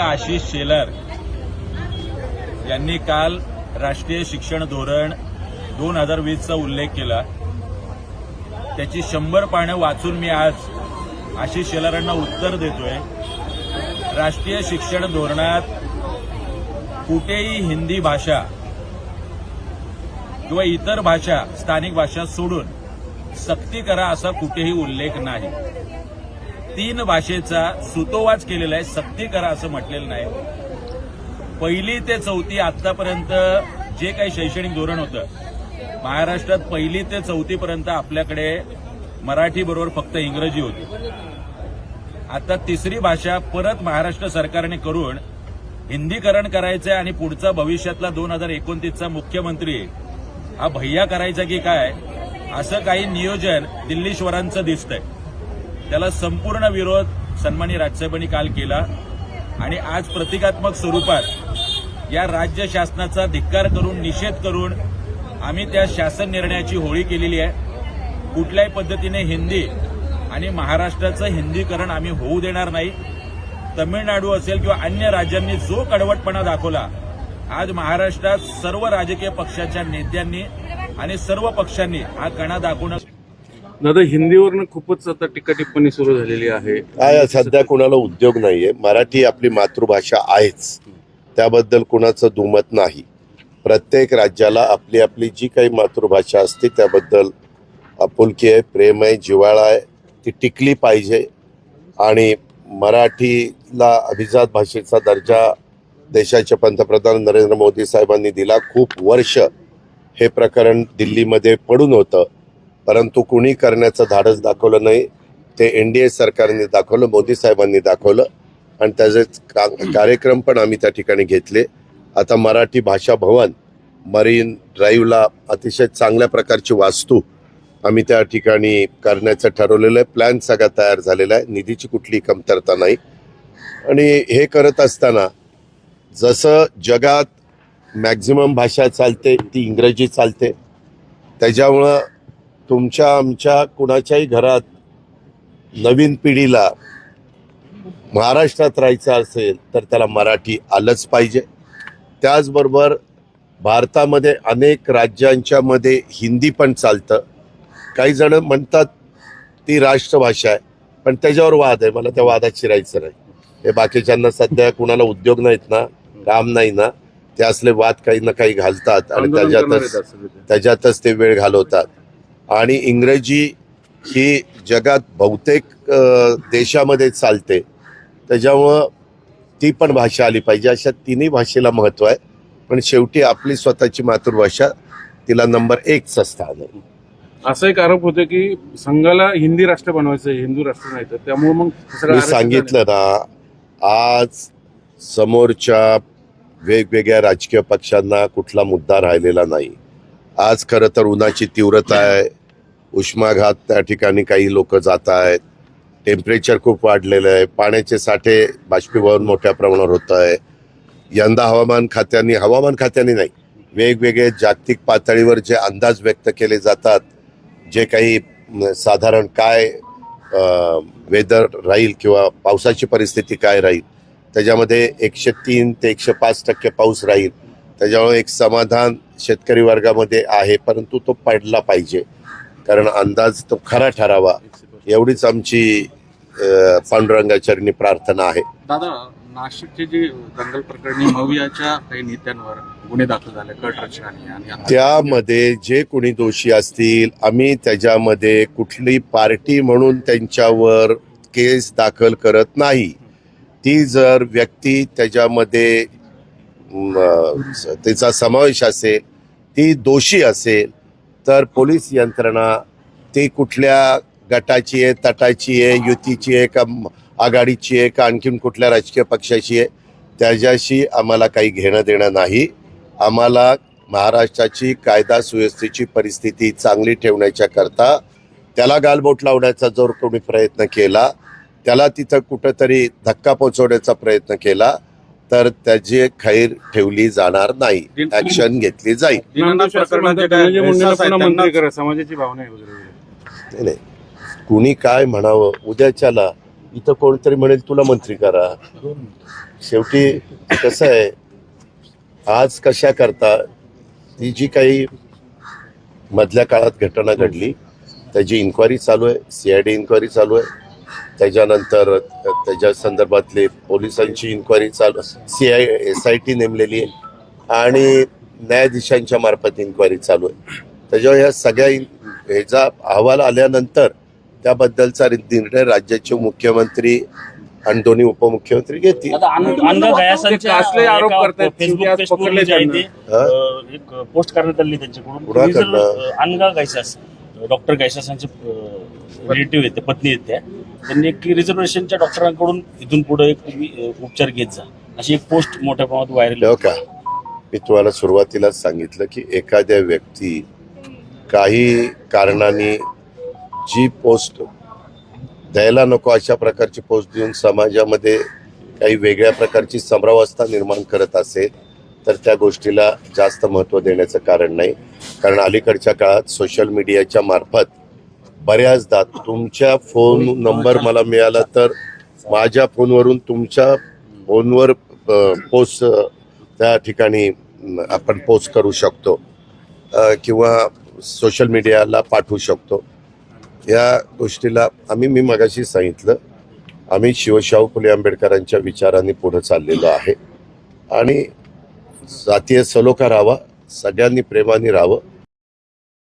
आशिष शेलार यांनी काल राष्ट्रीय शिक्षण धोरण दोन हजार वीसचा उल्लेख केला. त्याची शंभर पानं वाचून मी आज आशिष शेलारांना उत्तर देतोय. राष्ट्रीय शिक्षण धोरणात कुठेही हिंदी भाषा किंवा इतर भाषा स्थानिक भाषा सोडून सक्ती करा असा कुठेही उल्लेख नाही. तीन भाषेचा सुतोवाच केलेला आहे सक्ती करा असं म्हटलेलं नाही. पहिली ते चौथी आतापर्यंत जे काही शैक्षणिक धोरण होतं महाराष्ट्रात पहिली ते चौथीपर्यंत आपल्याकडे मराठी बरोबर फक्त इंग्रजी होती. आता तिसरी भाषा परत महाराष्ट्र सरकारने करून हिंदीकरण करायचंय आणि पुढचा भविष्यातला दोन हजार एकोणतीसचा मुख्यमंत्री हा भैया करायचा की काय? असं काही नियोजन दिल्लीश्वरांचं दिसतंय. त्याला संपूर्ण विरोध सन्मानी राजसाहेबांनी काल केला. आणि आज प्रतिकात्मक स्वरूपात या राज्य शासनाचा धिक्कार करून निषेध करून आम्ही त्या शासन निर्णयाची होळी केलेली आहे. कुठल्याही पद्धतीने हिंदी आणि महाराष्ट्राचं हिंदीकरण आम्ही होऊ देणार नाही. तमिळनाडू असेल किंवा अन्य राज्यांनी जो कडवटपणा दाखवला आज महाराष्ट्रात सर्व राजकीय पक्षाच्या नेत्यांनी आणि सर्व पक्षांनी हा कणा दाखवणं दादा हिंदीवरनं खूपच आता टीका टिप्पणी सुरू झालेली आहे. काय सध्या कुणाला उद्योग नाहीये. मराठी आपली मातृभाषा आहेच. त्याबद्दल कुणाचं दुमत नाही. प्रत्येक राज्याला आपली आपली जी काही मातृभाषा असते त्याबद्दल आपुलकी आहे प्रेम आहे जिव्हाळा आहे ती टिकली पाहिजे. आणि मराठीला अभिजात भाषेचा दर्जा देशाचे पंतप्रधान नरेंद्र मोदी साहेबांनी दिला. खूप वर्ष हे प्रकरण दिल्लीमध्ये पडून होतं. परंतु कुणी करण्याचं धाडस दाखवलं नाही. ते एन डी ए सरकारने दाखवलं मोदी साहेबांनी दाखवलं. आणि त्याचे का- कार्यक्रम पण आम्ही त्या ठिकाणी घेतले. आता मराठी भाषा भवन मरीन ड्राईव्हला अतिशय चांगल्या प्रकारची वास्तू आम्ही त्या ठिकाणी करण्याचं ठरवलेलं आहे. प्लॅन सगळा तयार झालेला आहे. निधीची कुठली कमतरता नाही. आणि हे करत असताना जसं जगात मॅक्झिमम भाषा चालते ती इंग्रजी चालते त्याच्यामुळं तुमच्या आमच्या कुणाच्याही घरात नवीन पिढीला महाराष्ट्रात राहायचं असेल तर त्याला मराठी आलंच पाहिजे. त्याचबरोबर भारतामध्ये अनेक राज्यांच्या मध्ये हिंदी पण चालतं. काही जण म्हणतात ती राष्ट्रभाषा आहे पण त्याच्यावर वाद आहे. मला त्या वादात शिरायचं नाही. हे बाकीच्यांना सध्या कुणाला उद्योग नाहीत ना काम नाही ना ते असले वाद काही ना काही घालतात आणि त्याच्यातच. त्याच्यातच ते वेळ घालवतात. आणि इंग्रजी ही जगात बहुतेक देशामध्ये चालते. त्याच्यामुळं ती पण भाषा आली पाहिजे. अशा तिन्ही भाषेला महत्त्व आहे. पण शेवटी आपली स्वतःची मातृभाषा तिला नंबर एकचं स्थान आहे. असा एक आरोप होतो की संघाला हिंदी राष्ट्र बनवायचं हिंदू राष्ट्र नाही तर. त्यामुळे मग मी सांगितलं ना आज समोरच्या वेगवेगळ्या राजकीय पक्षांना कुठला मुद्दा राहिलेला नाही. आज खरं तर उन्हाची तीव्रता आहे उष्माघात त्या ठिकाणी काही लोक जात आहेत. टेम्परेचर खूप वाढलेलं आहे. पाण्याचे साठे बाष्पीभवन मोठ्या प्रमाणावर होत आहे. यंदा हवामान खात्याने हवामान खात्याने नाही वेगवेगळे जागतिक पातळीवर जे अंदाज व्यक्त केले जातात जे काही साधारण काय वेदर राहील किंवा पावसाची परिस्थिती काय राहील त्याच्यामध्ये एकशे तीन ते एकशे पाच टक्के पाऊस राहील. त्याच्यामुळे एक समाधान शेतकरी वर्गामध्ये आहे परंतु तो पडला पाहिजे. कारण अंदाज तो खरा ठरावा. एवढीच आमची पांडुरंगाचरणी प्रार्थना आहे. दादा नाशिकचे जे दंगल प्रकरणी मवियाच्या काही नेत्यांवर गुन्हे दाखल झाले कट रचनाने आणि त्यामध्ये जे कोणी दोषी असतील आम्ही त्याच्यामध्ये कुठली पार्टी म्हणून त्यांच्यावर केस दाखल करत नाही. ती जर व्यक्ती त्याच्यामध्ये तिचा समावेश असेल ती दोषी असेल तर पोलीस यंत्रणा ती कुठल्या गटाची आहे तटाची आहे युतीची आहे का आघाडीची आहे का आणखीन कुठल्या राजकीय पक्षाची आहे त्याच्याशी आम्हाला काही घेणं देणं नाही. आम्हाला महाराष्ट्राची कायदा सुव्यवस्थेची परिस्थिती चांगली ठेवण्याच्या करता त्याला गालबोट लावण्याचा जर कोणी प्रयत्न केला त्याला तिथं कुठंतरी धक्का पोचवण्याचा प्रयत्न केला तर त्याची खैर ठेवली जाणार नाही. ऍक्शन घेतली जाईल. नांदेड दिनानाथ शासन प्रकरणात जे म्हणतं काय? धनंजय मुंडेला एहसास आहे पुन्हा मंत्री त्यांनाच- करा समाजाची भावना आहे वगैरे वगैरे. नाही नाही. कुणी काय म्हणावं उद्याच्याला इथं कोणतरी म्हणेल तुला मंत्री करा. शेवटी कसं आहे आज कशा करता ती जी काही मधल्या काळात घटना घडली त्याची इन्क्वायरी चालू आहे सी आय डी इन्क्वायरी चालू आहे. त्याच्यानंतर त्याच्या संदर्भातले पोलिसांची इन्क्वायरी चालू C I S I T नेमलेली आहे. आणि न्यायाधीशांच्या मार्फत इन्क्वायरी चालू आहे. त्याच्यावर या सगळ्या ह्याचा अहवाल आल्यानंतर त्याबद्दलचा निर्णय राज्याचे मुख्यमंत्री आणि दोन्ही उपमुख्यमंत्री घेतील. हा? पोस्ट करण्यात आली त्यांच्याकडून. अनगा गैसास डॉक्टर गैसासांचे रिलेटिव्ह आहेत ते पत्नी त्या. त्यांनी एक रिझर्वेशनच्या डॉक्टरांकडून इथून पुढे एक तुम्ही उपचार घेत जा. अशी एक पोस्ट मोठ्या प्रमाणात व्हायरल हो का? मी तुम्हाला सुरुवातीलाच सांगितलं की एखाद्या व्यक्ती काही कारणाने जी पोस्ट द्यायला नको अशा प्रकारची पोस्ट देऊन समाजामध्ये काही वेगळ्या प्रकारची समरावस्था निर्माण करत असेल तर त्या गोष्टीला जास्त महत्त्व देण्याचं कारण नाही. कारण अलीकडच्या काळात सोशल मीडियाच्या मार्फत बऱ्याचदा तुमच्या फोन नंबर मला मिळाला तर माझ्या फोनवरून तुमच्या फोनवर पोस्ट त्या ठिकाणी आपण पोस्ट करू शकतो. किंवा सोशल मीडियाला पाठवू शकतो. या गोष्टीला आम्ही मी मगाशी सांगितलं आम्ही शिवशाहू फुले आंबेडकरांच्या विचारांनी पुढे चाललेलो आहे. आणि जातीय सलोखा राहावा सगळ्यांनी प्रेमाने राहावं.